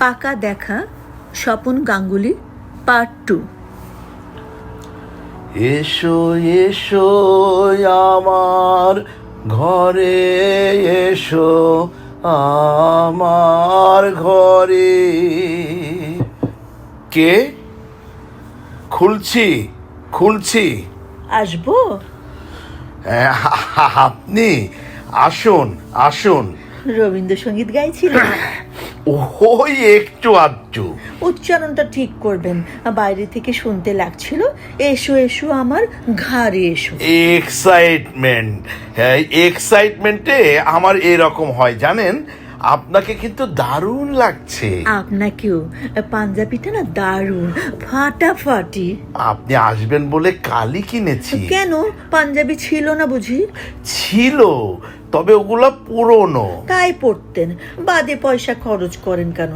পাকা দেখা Swapan Ganguly part two এসো এসো আমার ঘরে এসো আমার ঘরে। কে? খুলছি খুলছি। আসব? আপনি আসুন আসুন। রবীন্দ্রসঙ্গীত গাইছিলেন? ওই একটু আধটু। উচ্চারণটা ঠিক করবেন। বাইরে থেকে শুনতে লাগছিল এসো এসো আমার ঘাড়ে এসো। এক্সাইটমেন্ট হ্যাঁ এক্সাইটমেন্টে আমার এরকম হয় জানেন? আপনাকে কিন্তু দারুণ লাগছে। আপনাকেও। পাঞ্জাবিটা না দারুণ। ফাটাফাটি। আপনি আসবেন বলে কালই কিনেছি। কেন? পাঞ্জাবি ছিল না বুঝি? ছিল। তবে ওগুলা পুরনো। তাই পড়তেন। বাদে পয়সা খরচ করেন কেন?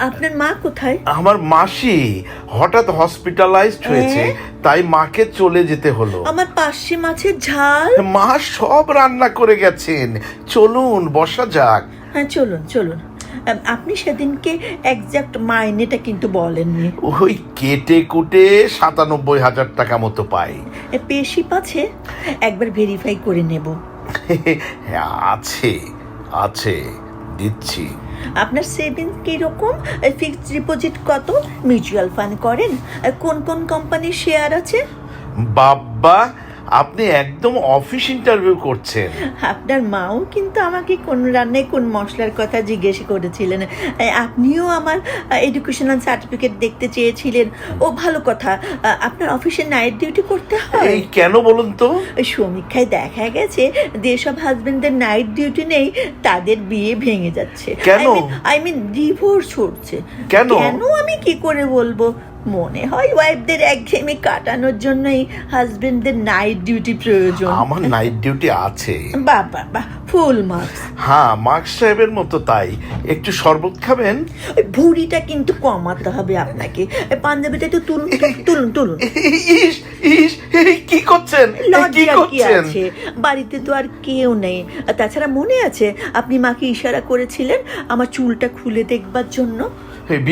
আপনার মা কোথায়? আমার মাসি হঠাৎ হসপিটালাইজড হয়েছে তাই মাকে চলে যেতে হলো। আমার পার্শে মাছের ঝাল? মা সব রান্না করে গেছেন। চলুন বসা যাক। হ্যাঁ চলুন চলুন। আপনি সেদিনকে একজ্যাক্ট মাইনেটা কিন্তু বলেননি। ওই কেটে কুটে সাতানব্বই হাজার টাকা মতো পাই। পেশি পাছে? একবার ভেরিফাই করে নেব। হ্যাঁ, আছে আছে দিচ্ছি। আপনার সেভিংস কীরকম? ফিক্সড ডিপোজিট কত? মিউচুয়াল ফান্ড করেন। কোন কোন কোম্পানির শেয়ার আছে? বাব্বা আপনি একদম অফিস ইন্টারভিউ করছেন। আপনার মাও কিন্তু আমাকে কোন রান্নায় কোন মশলার কথা জিজ্ঞেস করেছিলেন। আপনিও আমার এডুকেশনাল সার্টিফিকেট দেখতে চেয়েছিলেন। ও ভালো কথা আপনার অফিসে নাইট ডিউটি করতে হয়? এই কেন বলুন তো? সমীক্ষায় দেখা গেছে যেসব হাজবেন্ডদের নাইট ডিউটি নেই তাদের বিয়ে ভেঙে যাচ্ছে। কেন? আই মিন ডিভোর্স হচ্ছে। কেন? কেন আমি কি করে বলব? মনে হয় ওয়াইফদের একঘেয়েমি কাটানোর জন্যই হাজবেন্ডদের নাইট ডিউটি প্রয়োজন। আমার নাইট ডিউটি আছে। বাহ বাহ বাহ ফুল মার্কস হ্যাঁ মার্ক সাহেবের মতো তাই। একটু শরবত খাবেন? ওই ভুঁড়িটা কিন্তু কমাতে হবে আপনাকে। এই পাঞ্জাবিটা একটু তুলুন তুলুন, তুলুন ইস ইস কি করছেন? কি করছেন? বাড়িতে তো আর কেউ নেই। আর তাছাড়া মনে আছে আপনি মাকে ইশারা করেছিলেন আমার চুলটা খুলে দেখবার জন্য?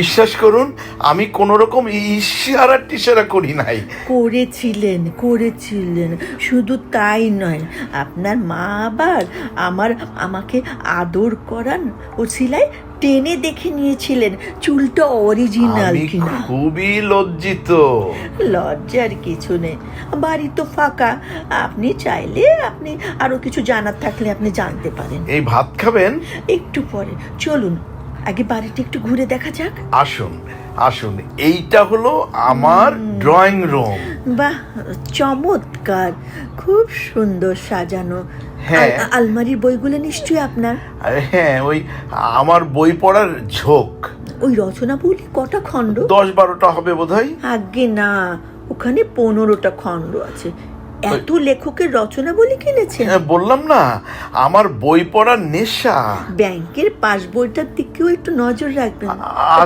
বিশ্বাস করুন আমি কোন রকম ইশারা টিশারা করি নাই। করেছিলেন করেছিলেন। শুধু তাই নয় আপনার মা আবার আমার আমাকে আদর করান। ও সিলাই টেনে দেখে নিয়েছিলেন চুলটা অরিজিনাল আমি কিনা। খুবই লজ্জিত। লজ্জার কিছু নেই। বাড়ি তো ফাঁকা। আপনি চাইলে আপনি আরও কিছু জানার থাকলে আপনি জানতে পারেন। এই ভাত খাবেন? একটু পরে। চলুন আগে বাড়িটা একটু ঘুরে দেখা যাক। আসুন। আসুন এইটা হলো আমার ড্রয়িং রুম বাহ চমৎকার। খুব সুন্দর সাজানো। হ্যাঁ। আল- আলমারির বইগুলো নিশ্চয়ই আপনার? হ্যাঁ ওই আমার বই পড়ার ঝোঁক। ওই রচনা বলি কটা খণ্ড? দশ বারোটা হবে বোধহয়। আগে না ওখানে পনেরোটা খণ্ড আছে। এত লেখকের রচনা বলি কিনেছেন? হ্যাঁ, বললাম না আমার বই পড়ার নেশা। ব্যাংকের পাস বইটার দিকেও একটু নজর রাখবেন।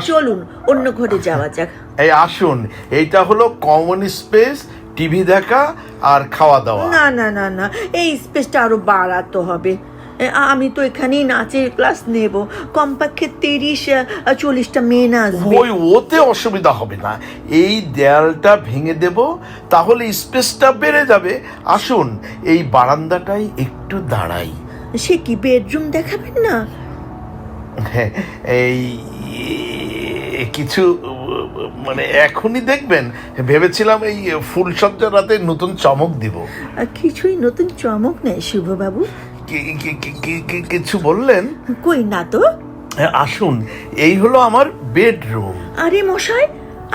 চলুন অন্য ঘরে যাওয়া যাক। এই আসুন এইটা হলো কমন স্পেস টিভি দেখা আর খাওয়া দাওয়া। না না না না এই স্পেসটা আরও বাড়াতে হবে। আমি তো এখানেই নাচের ক্লাস নেব। কমপক্ষে তিরিশ চল্লিশটা মেয়ে নাচবে। ওই ওতে অসুবিধা হবে না। এই দেয়ালটা ভেঙে দেব তাহলে স্পেসটা বেড়ে যাবে। আসুন এই বারান্দাটাই একটু দাঁড়াই। সে কি বেডরুম দেখাবেন না? হ্যাঁ, এই কিছু মানে এখনই দেখবেন। ভেবেছিলাম এই ফুলসজ্জা রাতে নতুন চমক দিব। কিছুই নতুন চমক নেই শুভবাবু। কিছু বললেন? কই না তো। হ্যাঁ, আসুন। এই হলো আমার বেডরুম আরে মশাই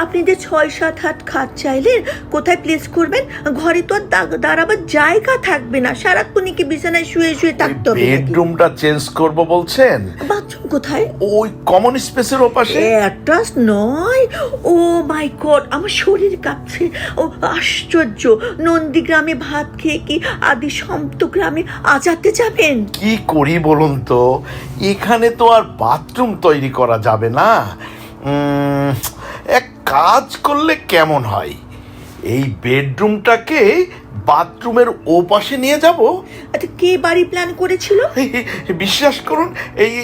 আপনি যে ছয় সাত হাত খাট চাইলেন কোথায় প্লেস করবেন? ঘরে তো আর দাঁড়াবার জায়গা থাকবে না। সারাক্ষণই কি বিছানায় শুয়ে শুয়ে থাকতে হবে? বেডরুমটা চেঞ্জ করব বলছেন? বাথরুম কোথায়? ওই কমন স্পেসের ওপাশে? অ্যাটাচ নয়। ও মাই গড আমার শরীর কাঁপছে। ও আশ্চর্য। নন্দীগ্রামে ভাত খেয়ে কি আদি সন্ত গ্রামে আজাতে যাবেন? কি করি বলুন তো? এখানে তো আর বাথরুম তৈরি করা যাবে না। কাজ করলে কেমন হয়? এই বেডরুমটাকে বাথরুমের ও পাশে নিয়ে যাব? আচ্ছা কে বাড়ি প্ল্যান করেছিল? বিশ্বাস করুন এই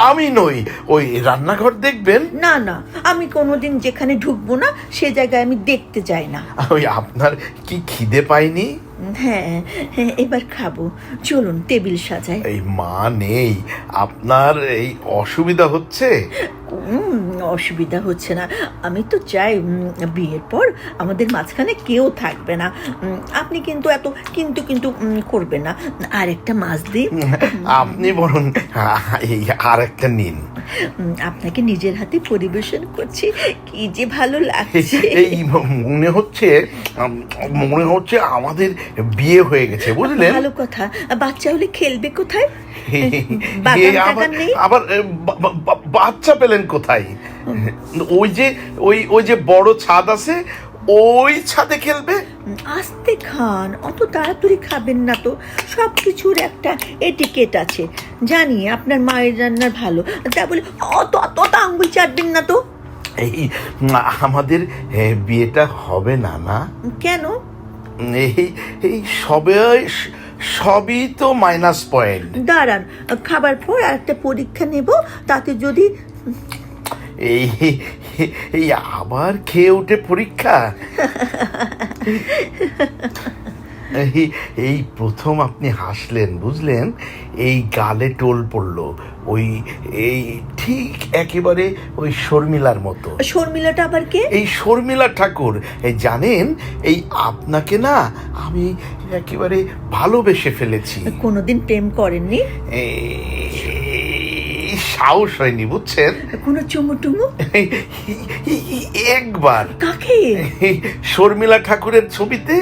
আমি নই। ওই রান্নাঘর দেখবেন? না না আমি কোনোদিন যেখানে ঢুকবো না সে জায়গায় আমি দেখতে যাই না। ওই আপনার কি খিদে পাইনি হ্যাঁ হ্যাঁ এবার খাব। চলুন টেবিল সাজাই। এই মা নেই। আপনার এই অসুবিধা হচ্ছে? অসুবিধা হচ্ছে না। আমি তো চাই বিয়ের পর আমাদের মাঝখানে কেউ থাকবে না। আপনি কিন্তু এত কিন্তু কিন্তু করবেন না। আর একটা মাছ দিই আপনি বরং এই আর একটা নিন আপনাকে নিজের হাতে পরিবেশন করছি। কি যে ভালো লাগছে। এই মনে হচ্ছে মনে হচ্ছে আমাদের বিয়ে হয়ে গেছে বুঝলেন? ভালো কথা। বাচ্চা হলে খেলবে কোথায়? আবার বাচ্চা পেলেন কোথায়? ওই যে ওই ওই যে বড় ছাদ আছে ওই ছাদে খেলবে? আস্তে খান অত তাড়াতাড়ি খাবেন না তো। সব কিছুর একটা এটিকেট আছে। জানি আপনার মায়ের রান্নার ভালো। তা বলে অত অত অত আঙ্গুল চাটবেন না তো? এই আমাদের বিয়েটা হবে না না। কেন? এই এই সবে সবই তো মাইনাস পয়েন্ট দাঁড়ান খাবার পর আর একটা পরীক্ষা নেব। তাতে যদি এই এই আবার খেয়ে উঠে পরীক্ষা? এই প্রথম আপনি হাসলেন বুঝলেন? এই গালে টোল পড়ল ওই এই ঠিক একেবারে ওই শর্মিলার মতো। শর্মিলাটা আবার কে? এই শর্মিলা ঠাকুর। এই জানেন এই আপনাকে না আমি একেবারে ভালোবেসে ফেলেছি। কোনোদিন প্রেম করেননি? সাহস হয়নি বুঝছেন? কোনো চুমু টুমু একবার। কাকে? শর্মিলা ঠাকুরের ছবিতে?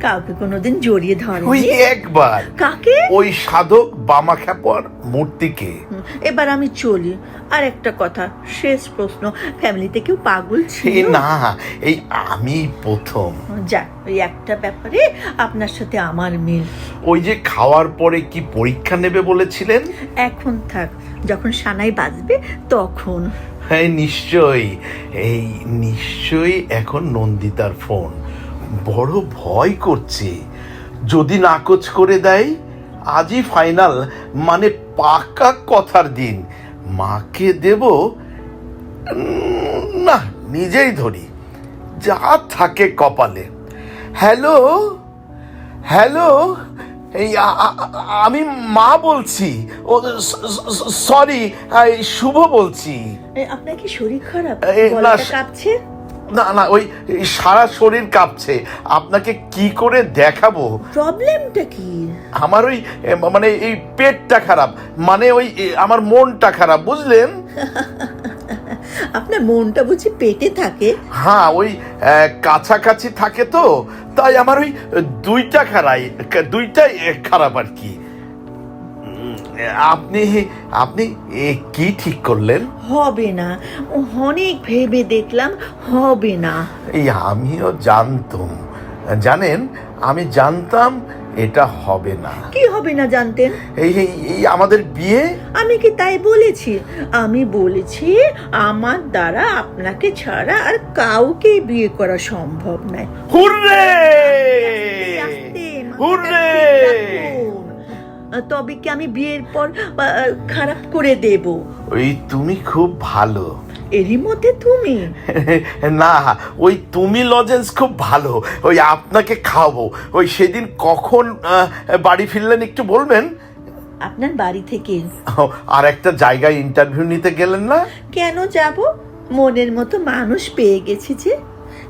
কাউকে কোনোদিন জড়িয়ে ওই একবার। কাকে? ওই সাধক বামা খ্যাপর মূর্তিকে এবার আমি চলি। আর একটা কথা শেষ প্রশ্ন ফ্যামিলিতে কেউ পাগল ছিল? না এই আমি প্রথম। যাক ওই একটা ব্যাপারে আপনার সাথে আমার মিল। ওই যে খাওয়ার পরে কি পরীক্ষা নেবে বলেছিলেন? এখন থাক যখন সানাই বাজবে তখন। হ্যাঁ নিশ্চয়ই। এই নিশ্চয়ই এখন নন্দিতার ফোন। বড় ভয় করছে। যদি নাকচ করে দেয় আজই ফাইনাল মানে পাকা কথার দিন। মাকে দেব? না নিজেই ধরি। যা থাকে কপালে। হ্যালো? হ্যালো? এই আমি মা বলছি। ও সরি শুভ বলছি। আপনার কি শরীর খারাপ? কাঁপছে? না না ওই সারা শরীর কাঁপছে। আপনাকে কি করে দেখাবো? প্রবলেমটা কি? আমার ওই মানে এই পেটটা খারাপ মানে ওই আমার মনটা খারাপ বুঝলেন? আপনার মনটা বুঝি পেটে থাকে? হ্যাঁ ওই কাছাকাছি থাকে তো তাই আমার ওই দুইটা খারাই দুইটাই খারাপ আর কি। আপনি আপনি কি ঠিক করলেন? হবে না। অনেক ভেবে দেখলাম হবে না। এই আমিও জানতাম। জানেন আমি জানতাম এটা হবে না। কি হবে না জানতেন? এই এই- আমাদের বিয়ে? আমি কি তাই বলেছি? আমি বলেছি আমার দ্বারা আপনাকে ছাড়া আর কাউকে বিয়ে করা সম্ভব নয়। হুররে! হুররে। তবে কি আমি বিয়ের পর খারাপ করে দেব? ওই তুমি খুব ভালো। এরই মধ্যে তুমি। না ওই তুমি লজেন্স খুব ভালো। ওই আপনাকে খাওয়াবো। ওই সেদিন কখন বাড়ি ফিরলেন একটু বলবেন? আপনার বাড়ি থেকে। আর একটা জায়গায় ইন্টারভিউ নিতে গেলেন না? কেন যাব? মনের মতো মানুষ পেয়ে গেছি যে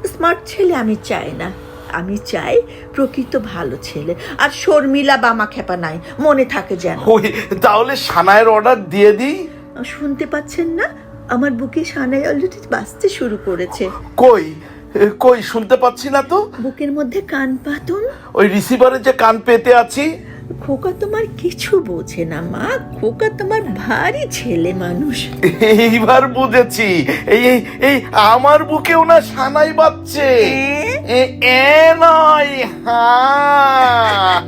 স্মার্ট ছেলে আমি চাই না। আমি চাই প্রকৃত ভালো ছেলে। আর শর্মিলা বামা খেপা নাই মনে থাকে যেন। ওই তাহলে সানায়ের অর্ডার দিয়ে দিই? শুনতে পাচ্ছেন না? আমার বুকে সানাই অলরেডি বাঁচতে শুরু করেছে। কই? কই? শুনতে পাচ্ছি না তো। বুকের মধ্যে কান পাতুন। ওই রিসিভারে যে কান পেতে আছি। খোকা তোমার কিছু বোঝে না মা। খোকা তোমার ভারী ছেলে মানুষ। এইবার বুঝেছি। এই এই এই আমার বুকেও না সানাই বাচ্চে এ? নয় হ্যাঁ